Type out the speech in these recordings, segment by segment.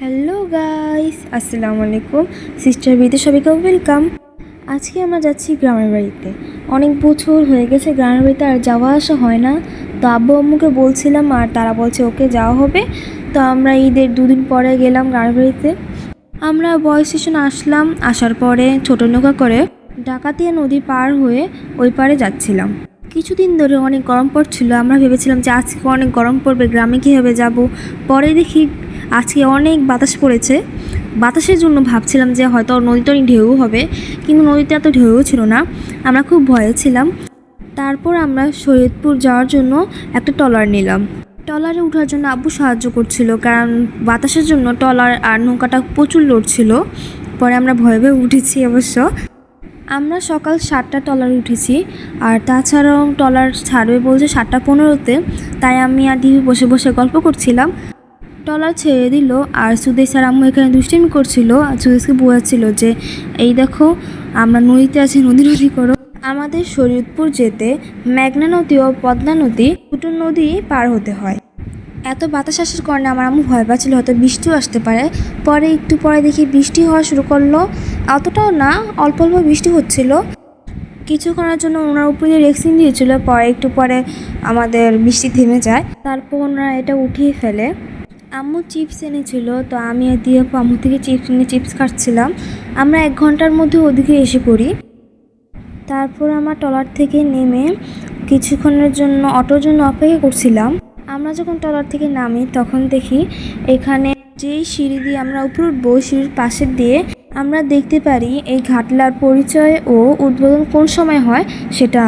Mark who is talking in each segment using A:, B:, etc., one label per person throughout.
A: Hello guys আসসালামু আলাইকুম sister বিতে সবাইকে ওয়েলকাম আজকে আমরা যাচ্ছি গ্রামের বাড়িতে। অনেক বছর হয়ে গেছে গ্রামের বাড়িতে আর যাওয়া আসা হয় না। তো আব্বু আম্মুকে বলছিলাম আর তারা বলছে ওকে যাওয়া হবে। তো আমরা ঈদের দুদিন পরে গেলাম গ্রামের বাড়িতে। আমরা বয় স্টেশনে আসলাম। আসার পরে ছোটো নৌকা করে ডাকাতিয়া নদী পার হয়ে ওই পারে যাচ্ছিলাম। কিছুদিন ধরে অনেক গরম পড়ছিল। আমরা ভেবেছিলাম যে আজকে অনেক গরম পড়বে, গ্রামে কীভাবে যাব? পরে দেখি আজকে অনেক বাতাস পড়েছে। বাতাসের জন্য ভাবছিলাম যে হয়তো নদীতে অনেক ঢেউ হবে, কিন্তু নদীতে এত ঢেউ ছিল না। আমরা খুব ভয়ে ছিলাম। তারপর আমরা শরীয়তপুর যাওয়ার জন্য একটা ট্রলার নিলাম। ট্রলারে ওঠার জন্য আব্বু সাহায্য করছিল, কারণ বাতাসের জন্য ট্রলার আর নৌকাটা প্রচুর লড়ছিল পরে আমরা ভয়ে ভয়ে উঠেছি অবশ্য। আমরা সকাল সাতটা টলার উঠেছি, আর তাছাড়াও টলার ছাড়বে বলছে সাতটা পনেরোতে, তাই আমি আর দিদি বসে বসে গল্প করছিলাম। টলার ছেড়ে দিল আর সুদেশ স্যার আম্মু এখানে দুষ্টামি করছিল আর সুদেশকে বোঝাচ্ছিল যে, এই দেখো, আমরা নদীতে আছি, নদী নদী করো। আমাদের শরীয়তপুর যেতে মেঘনা নদী ও পদ্মা নদী দুটো নদী পার হতে হয়। এত বাতাস আসার কারণে আমার আম্মু ভয় পাচ্ছিল, হয়তো বৃষ্টিও আসতে পারে। পরে, একটু পরে দেখি বৃষ্টি হওয়া শুরু করল। অতটাও না, অল্প অল্প বৃষ্টি হচ্ছিল। কিছুক্ষণের জন্য ওনার উপরে রেক্সিন দিয়েছিল, পরে একটু পরে আমাদের বৃষ্টি থেমে যায়। তারপর ওনারা এটা উঠিয়ে ফেলে। আম্মু চিপস এনেছিল, তো আমি দিয়ে আম্মু থেকে চিপস নিয়ে চিপস খাচ্ছিলাম আমরা এক ঘণ্টার মধ্যে ওদিকে এসে পড়ি। তারপর আমার ট্রলার থেকে নেমে কিছুক্ষণের জন্য, অটোর জন্য অপেক্ষা করছিলাম। আমরা যখন ট্রলার থেকে নামি, তখন দেখি এখানে যেই সিঁড়ি দিয়ে আমরা উপর উঠবো, সিঁড়ির পাশের দিয়ে আমরা দেখতে পারি এই ঘাটলার পরিচয় ও উদ্বোধন কোন সময় হয় সেটা।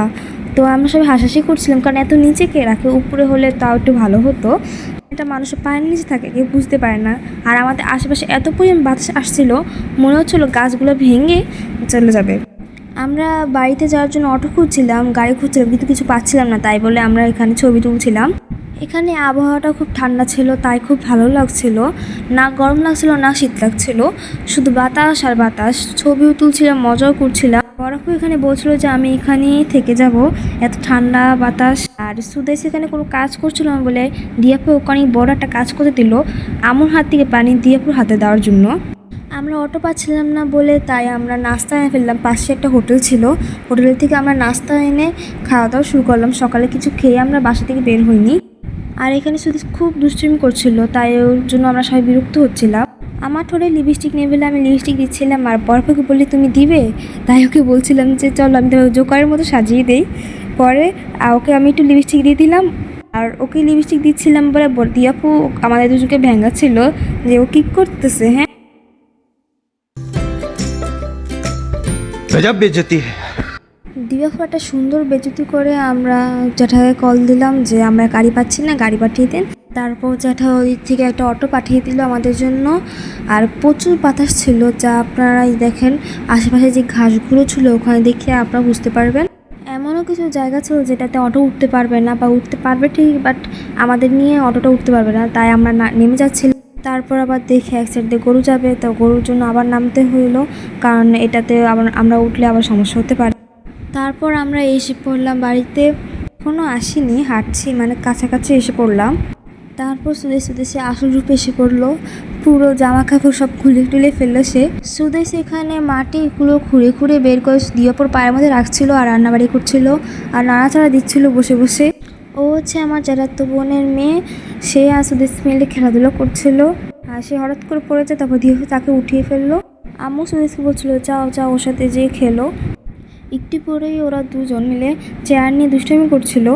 A: তো আমরা সবাই হাসাহাসি করছিলাম, কারণ এত নিচে কে রাখে? উপরে হলে তাও একটু ভালো হতো। এটা মানুষের পায়ের নিচে থাকে, কেউ বুঝতে পারে না। আর আমাদের আশেপাশে এত পরিমাণ বাতাস আসছিল, মনে হচ্ছিল গাছগুলো ভেঙে চলে যাবে। আমরা বাড়িতে যাওয়ার জন্য অটো খুঁজছিলাম, গাড়ি খুঁজছিলাম, কিন্তু কিছু পাচ্ছিলাম না, তাই বলে আমরা এখানে ছবি তুলছিলাম। এখানে আবহাওয়াটা খুব ঠান্ডা ছিল, তাই খুব ভালো লাগছিল। না গরম লাগছিল, না শীত লাগছিল। শুধু বাতাস আর বাতাস। ছবিও তুলছিলাম, মজাও করছিলাম। বরফও এখানে বলছিল যে আমি এখানেই থেকে যাব। এত ঠান্ডা বাতাস। আর সুদেশ এখানে কোনো কাজ করছিল না বলে দিয়াপু ওখানে বড় একটা কাজ করতে দিল আমার হাত থেকে পানি দিয়াপুর হাতে দেওয়ার জন্য। আমরা অটো পাচ্ছিলাম না বলে তাই আমরা নাস্তা এনে ফেললাম। পাশে একটা হোটেল ছিল। হোটেলের থেকে আমরা নাস্তা এনে খাওয়া দাওয়া শুরু করলাম। সকালে কিছু খেয়ে আমরা বাসা থেকে বের হইনি। আর এখানে শুধু খুব দুষ্টুমি করছিল তাই ওর জন্য আমরা সবাই বিরক্ত হচ্ছিলাম। আমার ঠোঁটে লিপস্টিক নিয়ে ফেলে আমি লিপস্টিক দিচ্ছিলাম আর বরফকে বললে তুমি দিবে? তাই ওকে বলছিলাম যে চলো আমি তোমাকে জোকারের মতো সাজিয়ে দিই। পরে ওকে আমি একটু লিপস্টিক দিয়ে দিলাম। আর ওকে লিপস্টিক দিচ্ছিলাম বলে দিয়াপু আমাদের দুজনকে ভেঙাচ্ছিল যে ও কি করতেছে? হ্যাঁ।
B: বেজতি
A: দিবাফু একটা সুন্দর বেজতি করে আমরা যেটাকে কল দিলাম যে আমরা গাড়ি পাচ্ছি না গাড়ি পাঠিয়ে দেন। তারপর জ্যাঠা ওই থেকে একটা অটো পাঠিয়ে দিল আমাদের জন্য। আর প্রচুর বাতাস ছিল, যা আপনারা দেখেন, আশেপাশে যে ঘাসগুলো ছিল ওখানে দেখে আপনারা বুঝতে পারবেন। এমনও কিছু জায়গা ছিল যেটাতে অটো উঠতে পারবে না বা উঠতে পারবে ঠিক, বাট আমাদের নিয়ে অটোটা উঠতে পারবে না, তাই আমরা নেমে যাচ্ছিলাম। তারপর আবার দেখে এক সাইড দিয়ে গরু যাবে, তো গরুর জন্য আবার নামতে হইল, কারণ এটাতে আবার আমরা উঠলে আবার সমস্যা হতে পারে। তারপর আমরা এসে পড়লাম বাড়িতে। এখনও আসিনি, হাঁটছি মানে কাছাকাছি এসে পড়লাম। তারপর সুদেশ সুদেশে আসল রূপে এসে পড়ল। পুরো জামা কাপড় সব খুলে টুলে ফেলল সে। সুদেশ এখানে মাটিগুলো খুঁড়ে খুঁড়ে বের করে দিয়াপুর পায়ের মধ্যে রাখছিল আর রান্নাবাড়ি করছিল আর নাড়াচাড়া দিচ্ছিল বসে বসে। ও হচ্ছে আমার চাচাতো বোনের মেয়ে। সে আর সুদেশ মিলে খেলাধুলো করছিল। আর সে হঠাৎ করে পড়েছে, তারপর দিয়ে তাকে উঠিয়ে ফেলল। আম্মু সুদেশকে বলছিল, যাও যাও, ওর সাথে যেয়ে খেলো। একটু পরেই ওরা দুজন মিলে চেয়ার নিয়ে দুষ্টামি করছিল।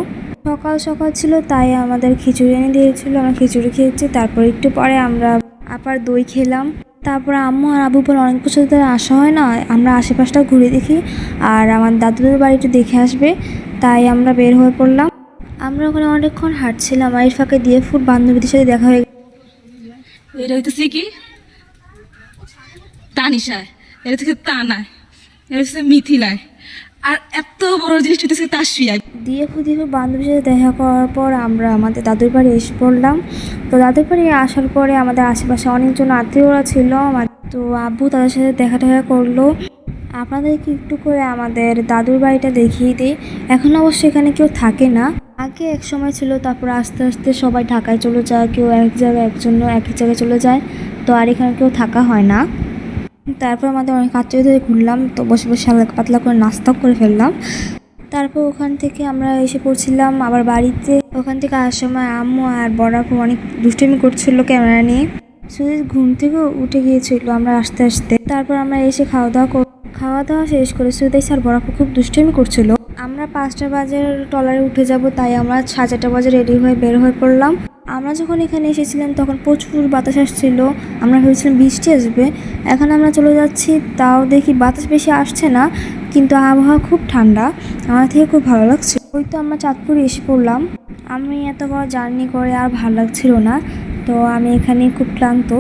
A: সকাল সকাল ছিল, তাই আমাদের খিচুড়ি এনে দিয়েছিল। আমরা খিচুড়ি খেয়েছি, তারপর একটু পরে আমরা আবার দই খেলাম। তারপর আম্মু আর আবু পর অনেক বছর ধরে আসা হয় না, আমরা আশেপাশটা ঘুরে দেখি আর আমার দাদুদের বাড়িটা দেখে আসবে, তাই আমরা বের হয়ে পড়লাম। আমরা ওখানে অনেকক্ষণ হাঁটছিলাম, আর ফাঁকে দিয়ে ফুট বান্ধবীদের সাথে দেখা হয়ে
C: এটা হইতেছে কি? তানিশায় এটা থেকে তানায় এটা হচ্ছে মিথিলায়। আর এত বড় জিনিস হইতেছে তাসফিয়ায়
A: দিয়ে ফুদিয়ে বান্ধবীর সাথে দেখা করার পর আমরা আমাদের দাদুর বাড়ি এসে পড়লাম। তো দাদুর বাড়ি আসার পরে আমাদের আশেপাশে অনেকজন আত্মীয়রা ছিল। তো আব্বু তাদের সাথে দেখা টেখা করল। আপনাদেরকে একটু করে আমাদের দাদুর বাড়িটা দেখিয়ে দিই। এখন অবশ্য এখানে কেউ থাকে না। আগে এক সময় ছিল, তারপর আস্তে আস্তে সবাই ঢাকায় চলে যায়। কেউ এক জায়গায়, একজন এক জায়গায় চলে যায়। তো আর এখানে কেউ থাকা হয় না। তারপর আমাদের অনেক আত্মীয় ধরে ঘুরলাম, তো বসে বসে হালকা পাতলা করে নাস্তাও করে ফেললাম। তারপর ওখান থেকে আমরা এসে পড়ছিলাম আবার বাড়িতে। ওখান থেকে আসার সময় আম্মু আর বড়াপু অনেক দুষ্টুমি করছিল ক্যামেরা নিয়ে। সুজিত ঘুম থেকেও উঠে গিয়েছিল আমরা আস্তে আস্তে। তারপর আমরা এসে খাওয়া দাওয়া কর খাওয়া দাওয়া শেষ করে সুদেশ আর বড়াপু খুব দুষ্টুমি করছিল। আমরা পাঁচটা বাজার টলারে উঠে যাব, তাই আমরা সাড়ে চারটা বাজে রেডি হয়ে বের হয়ে পড়লাম। আমরা যখন এখানে এসেছিলাম, তখন প্রচুর বাতাস আসছিল। আমরা ভেবেছিলাম বৃষ্টি আসবে। এখন আমরা চলে যাচ্ছি, তাও দেখি বাতাস বেশি আসছে না, কিন্তু আবহাওয়া খুব ঠান্ডা। আমার থেকে খুব ভালো লাগছে। ওই তো আমরা চাঁদপুরে এসে পড়লাম। আমি এত বড় জার্নি করে আর ভালো লাগছিল না। তো আমি এখানে খুব ক্লান্ত।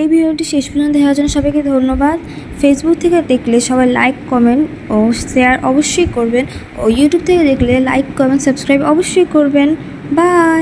A: এই ভিডিওটি শেষ পর্যন্ত দেখার জন্য সবাইকে ধন্যবাদ। ফেসবুক থেকে দেখলে সবাই লাইক কমেন্ট ও শেয়ার অবশ্যই করবেন। ও ইউটিউব থেকে দেখলে লাইক কমেন্ট সাবস্ক্রাইব অবশ্যই করবেন। বাই